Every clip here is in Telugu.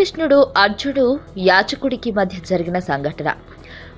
శ్రీకృష్ణుడు అర్జునుడు యాచకుడికి మధ్య జరిగిన సంఘటన.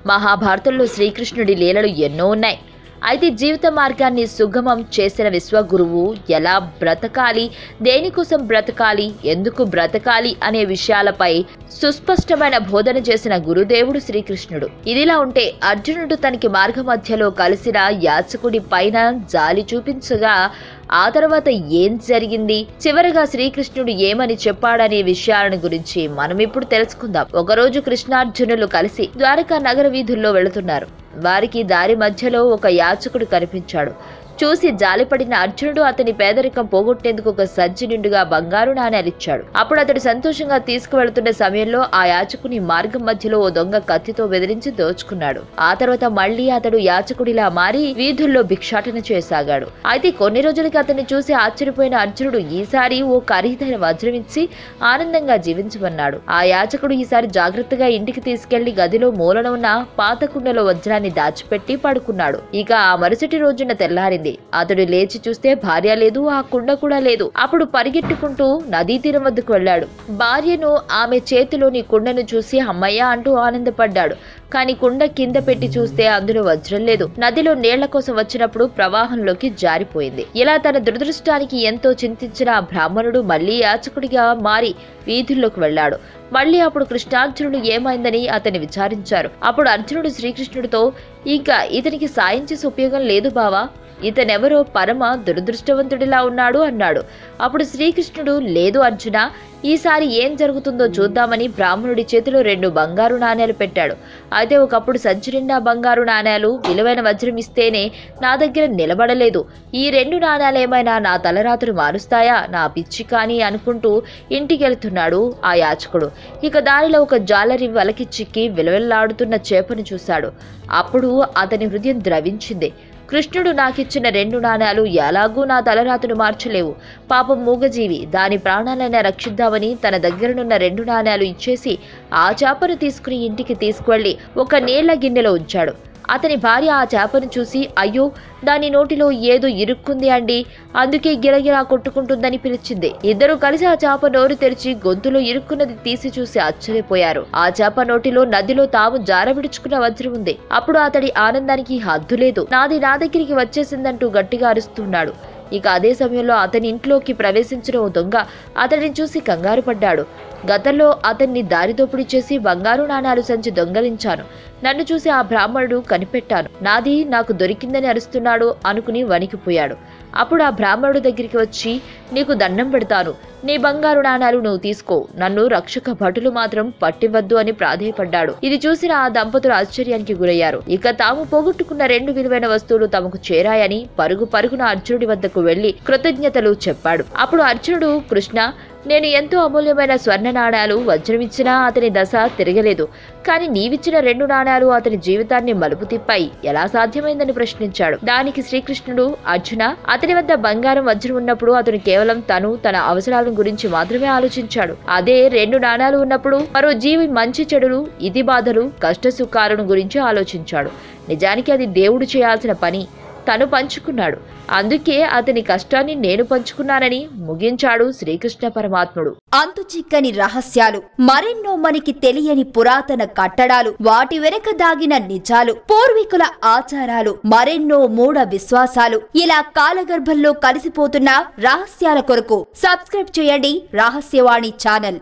మహాభారతంలో శ్రీకృష్ణుడి లీలలు ఎన్నో ఉన్నాయి. అయితే జీవిత మార్గాన్ని సుగమం చేసిన విశ్వగురువు ఎలా బ్రతకాలి? దేనికోసం బ్రతకాలి? ఎందుకు బ్రతకాలి? అనే విషయాలపై సుస్పష్టమైన బోధన చేసిన గురుదేవుడు శ్రీకృష్ణుడు. ఇదిలా ఉంటే అర్జునుడు తనకి మార్గ మధ్యలో కలిసిన యాచకుడి పైన జాలి చూపించగా ఆ తర్వాత ఏం జరిగింది? చివరగా శ్రీకృష్ణుడు ఏమని చెప్పాడనే విషయాలను గురించి మనం ఇప్పుడు తెలుసుకుందాం. ఒకరోజు కృష్ణార్జునులు కలిసి ద్వారకా నగర వీధుల్లో వెళుతున్నారు. వారికి దారి మధ్యలో ఒక యాచకుడు కనిపించాడు. చూసి జాలిపడిన అర్జునుడు అతని పేదరికం పోగొట్టేందుకు ఒక సజ్జి నిండుగా బంగారు నాణేలు అప్పుడు అతడు సంతోషంగా తీసుకువెళ్తున్న సమయంలో ఆ యాచకుని మార్గం మధ్యలో ఓ దొంగ కత్తితో బెదిరించి దోచుకున్నాడు. ఆ తర్వాత మళ్ళీ అతడు యాచకుడిలా మారి వీధుల్లో భిక్షాటన చేసాగాడు అయితే కొన్ని రోజులకి అతన్ని చూసి ఆశ్చర్యపోయిన అర్జునుడు ఈసారి ఓ ఖరీదైన వజ్రం ఇచ్చి ఆనందంగా జీవించమన్నాడు. ఆ యాచకుడు ఈసారి జాగ్రత్తగా ఇంటికి తీసుకెళ్ళి గదిలో మూలన ఉన్న పాత కుండలో వజ్రాన్ని దాచిపెట్టి పడుకున్నాడు. ఇక ఆ మరుసటి రోజున తెల్లారింది. అతడు లేచి చూస్తే భార్య లేదు ఆ కుండ కూడా లేదు. అప్పుడు పరిగెట్టుకుంటూ నదీ తీరం వద్దకు వెళ్ళాడు. భార్యను ఆమె చేతిలోని కుండను చూసి అమ్మయ్య అంటూ ఆనందపడ్డాడు. కానీ కుండ కింద పెట్టి చూస్తే అందులో వజ్రం లేదు. నదిలో నీళ్ళ కోసం వచ్చినప్పుడు ప్రవాహంలోకి జారిపోయింది. ఇలా తన దురదృష్టానికి ఎంతో చింతించిన ఆ బ్రాహ్మణుడు మళ్ళీ యాచకుడిగా మారి వీధుల్లోకి వెళ్ళాడు. మళ్ళీ అప్పుడు కృష్ణార్జునుడు ఏమైందని అతన్ని విచారించారు. అప్పుడు అర్జునుడు శ్రీకృష్ణుడితో ఇంకా ఇతనికి సాయం చేసే ఉపయోగం లేదు బావా. ఇతనెవరో పరమ దురదృష్టవంతుడిలా ఉన్నాడు అన్నాడు. అప్పుడు శ్రీకృష్ణుడు లేదు అర్జున ఈసారి ఏం జరుగుతుందో చూద్దామని బ్రాహ్మణుడి చేతిలో రెండు బంగారు నాణేలు పెట్టాడు. అయితే ఒకప్పుడు సంచి బంగారు నాణేలు విలువైన వజ్రం ఇస్తేనే నా దగ్గర నిలబడలేదు. ఈ రెండు నాణేలు ఏమైనా నా తలరాత్రులు మారుస్తాయా? నా పిచ్చి కానీ అనుకుంటూ ఇంటికి వెళ్తున్నాడు ఆ యాచకుడు. ఇక దారిలో ఒక జాలరి వలకి చిక్కి విలవిల్లాడుతున్న చేపను చూశాడు. అప్పుడు అతని హృదయం ద్రవించింది. కృష్ణుడు నాకిచ్చిన రెండు నాణాలు ఎలాగూ నా తలరాతను మార్చలేవు. పాపం మూగజీవి దాని ప్రాణాలైనా రక్షిద్దామని తన దగ్గరనున్న రెండు నాణాలు ఇచ్చేసి ఆ చేపను తీసుకుని ఇంటికి తీసుకువెళ్ళి ఒక నీళ్ళ గిన్నెలో ఉంచాడు. అతని భార్య ఆ చేపను చూసి అయ్యో దాని నోటిలో ఏదో ఇరుక్కుంది అండి. అందుకే గిరగిరా కొట్టుకుంటుందని పిలిచింది. ఇద్దరు కలిసి ఆ చేప నోరు తెరిచి గొంతులో ఇరుక్కున్నది తీసి చూసి ఆశ్చర్యపోయారు. ఆ చేప నోటిలో నదిలో తాము జారవిడుచుకున్న వజ్రం ఉంది. అప్పుడు అతడి ఆనందానికి హద్దు లేదు. నాది నా దగ్గరికి వచ్చేసిందంటూ గట్టిగా అరుస్తున్నాడు. ఇక అదే సమయంలో అతని ఇంట్లోకి ప్రవేశించిన ఓ దొంగ అతడిని చూసి కంగారు పడ్డాడు. గతంలో అతన్ని దారిదోపిడి చేసి బంగారు నాణాలు సంచి దొంగలించాను. నన్ను చూసి ఆ బ్రాహ్మణుడు కనిపెట్టాను. నాది నాకు దొరికిందని అరుస్తున్నాడు అనుకుని వణికిపోయాడు. అప్పుడు ఆ బ్రాహ్మణుడు దగ్గరికి వచ్చి నీకు దండం పెడతాను. నీ బంగారు నాణాలు నువ్వు తీసుకో. నన్ను రక్షక భటులు మాత్రం పట్టివద్దు అని ప్రాధేయపడ్డాడు. ఇది చూసిన ఆ దంపతులు ఆశ్చర్యానికి గురయ్యారు. ఇక తాము పోగొట్టుకున్న రెండు విలువైన వస్తువులు తమకు చేరాయని పరుగు పరుగున అర్జునుడి వద్దకు వెళ్ళి కృతజ్ఞతలు చెప్పాడు. అప్పుడు అర్జునుడు కృష్ణ నేను ఎంతో అమూల్యమైన స్వర్ణ నాణాలు వజ్రమిచ్చినా అతని దశ తిరగలేదు. కానీ నీవిచ్చిన రెండు నాణాలు అతని జీవితాన్ని మలుపు తిప్పాయి. ఎలా సాధ్యమైందని ప్రశ్నించాడు. దానికి శ్రీకృష్ణుడు అర్జున అతని వద్ద బంగారం వజ్రం ఉన్నప్పుడు అతను కేవలం తను తన అవసరాల గురించి మాత్రమే ఆలోచించాడు. అదే రెండు నాణాలు ఉన్నప్పుడు మరో జీవి మంచి చెడులు ఇది బాధలు కష్ట సుఖాలను గురించి ఆలోచించాడు. నిజానికి అది దేవుడు చేయాల్సిన పని. తను పంచుకున్నాడు. అందుకే అతని కష్టాన్ని నేను పంచుకున్నానని ముగించాడు శ్రీకృష్ణ పరమాత్ముడు. అంతు చిక్కని రహస్యాలు మరెన్నో మనకి తెలియని పురాతన కట్టడాలు వాటి వెనక దాగిన నిజాలు పూర్వీకుల ఆచారాలు మరెన్నో మూఢ విశ్వాసాలు ఇలా కాలగర్భంలో కలిసిపోతున్న రహస్యాల కొరకు సబ్స్క్రైబ్ చేయండి రహస్యవాణి ఛానల్.